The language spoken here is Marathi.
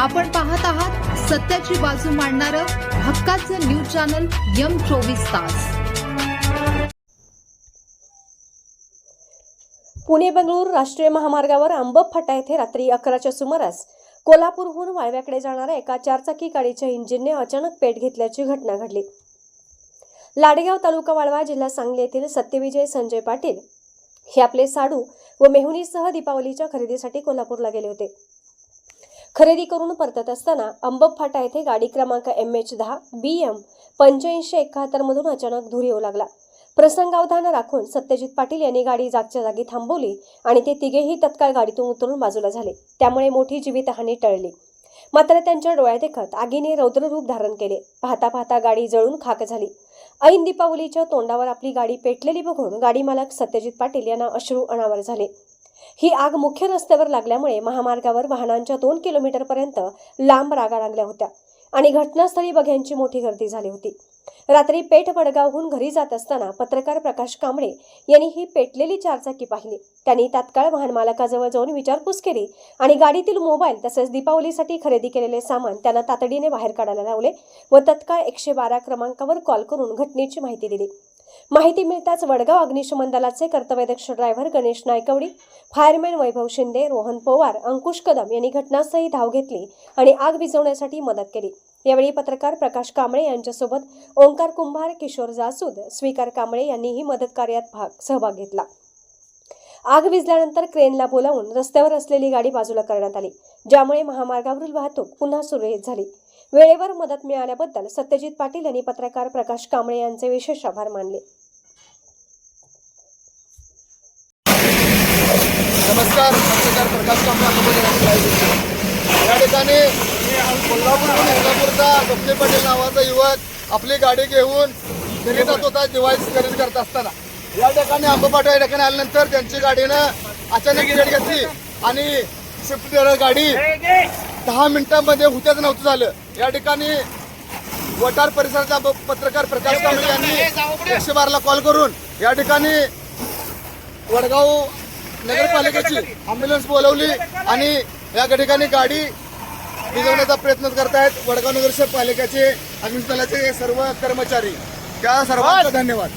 आपण पाहत आहात सत्याची बाजू मांडणारं हक्काचं न्यूज चॅनल यम चोवीस तास. पुणे बंगळूर राष्ट्रीय महामार्गावर आंबप फाटा येथे रात्री अकराच्या सुमारास कोल्हापूरहून वाळव्याकडे जाणाऱ्या एका चारचाकी गाडीच्या इंजिनने अचानक पेट घेतल्याची घटना घडली. लाडेगाव तालुका वाळवा जिल्हा सांगली येथील सत्यविजय संजय पाटील हे आपले साडू व मेहुनीसह दीपावलीच्या खरेदीसाठी कोल्हापूरला गेले होते. खरेदी करून परतत असताना अंबप फाटा येथे गाडी क्रमांक एम एच दहा बी एम पंच्याऐंशी एकाहत्तर मधून अचानक धूर येऊ लागला. प्रसंगावधान राखून सत्यजित पाटील यांनी गाडी जागच्या जागी थांबवली आणि ते तिघेही तत्काळ गाडीतून उतरून बाजूला झाले. त्यामुळे मोठी जीवितहानी टळली. मात्र त्यांच्या डोळ्यात देखत आगीने रौद्ररूप धारण केले. पाहता पाहता गाडी जळून खाक झाली. ऐन दीपावलीच्या तोंडावर आपली गाडी पेटलेली बघून गाडी मालक सत्यजित पाटील यांना अश्रू अनावर झाले. ही आग मुख्य रस्त्यावर लागल्यामुळे महामार्गावर वाहनांच्या दोन किलोमीटरपर्यंत लांब रागा लागल्या होत्या आणि घटनास्थळी बघ्यांची मोठी गर्दी झाली होती. रात्री पेठ वडगावहून घरी जात असताना पत्रकार प्रकाश कांबळे यांनी ही पेटलेली चारचाकी पाहिली. त्यांनी तात्काळ वाहन मालकाजवळ जाऊन विचारपूस केली आणि गाडीतील मोबाईल तसेच दीपावलीसाठी खरेदी केलेले सामान त्यांना तातडीने बाहेर काढायला लावले व तत्काळ एकशे बारा क्रमांकावर कॉल करून घटनेची माहिती दिली. माहिती मिळताच वडगाव अग्निशमन दलाचे कर्तव्यदक्ष ड्रायव्हर गणेश नायकवडी फायरमॅन वैभव शिंदे रोहन पवार अंकुश कदम यांनी घटनास्थळी धाव घेतली आणि आग विझवण्यासाठी मदत केली. यावेळी पत्रकार प्रकाश कांबळे यांच्यासोबत ओंकार कुंभार किशोर जासूद स्वीकार कांबळे यांनीही मदत कार्यात भाग सहभाग घेतला. आग विझल्यानंतर क्रेनला बोलावून रस्त्यावर असलेली गाडी बाजूला करण्यात आली ज्यामुळे महामार्गावरील वाहतूक पुन्हा सुरळीत झाली. वेळेवर मदत मिळाल्याबद्दल सत्यजित पाटील यांनी पत्रकार प्रकाश कांबळे यांचे विशेष आभार मानले. नमस्कार पत्रकार प्रकाश कांबळे या ठिकाणी कोल्हापूरहून इंदापूरचा स्वप्ने पाटील नावाचा युवक आपली गाडी घेऊन घरी जात होता दिवाळी खरेदी करत असताना. या ठिकाणी आंबपाटा या ठिकाणी आल्यानंतर त्यांची गाडीनं अचानक घेतली आणि स्विफ्ट गाडी. दहा मिनिटांमध्ये हुत्याच नव्हतं झालं. या ठिकाणी वटार परिसराचा पत्रकार प्रकाश कांबळे यांनी एकशे बाराला कॉल करून या ठिकाणी वडगाव नगरपालिकेची अँब्युलन्स बोलवली आणि या ठिकाणी गाडी भिजवण्याचा प्रयत्न करतायत वडगाव नगरपालिकेचे अग्निशमनाचे सर्व कर्मचारी. त्या सर्वांचा धन्यवाद.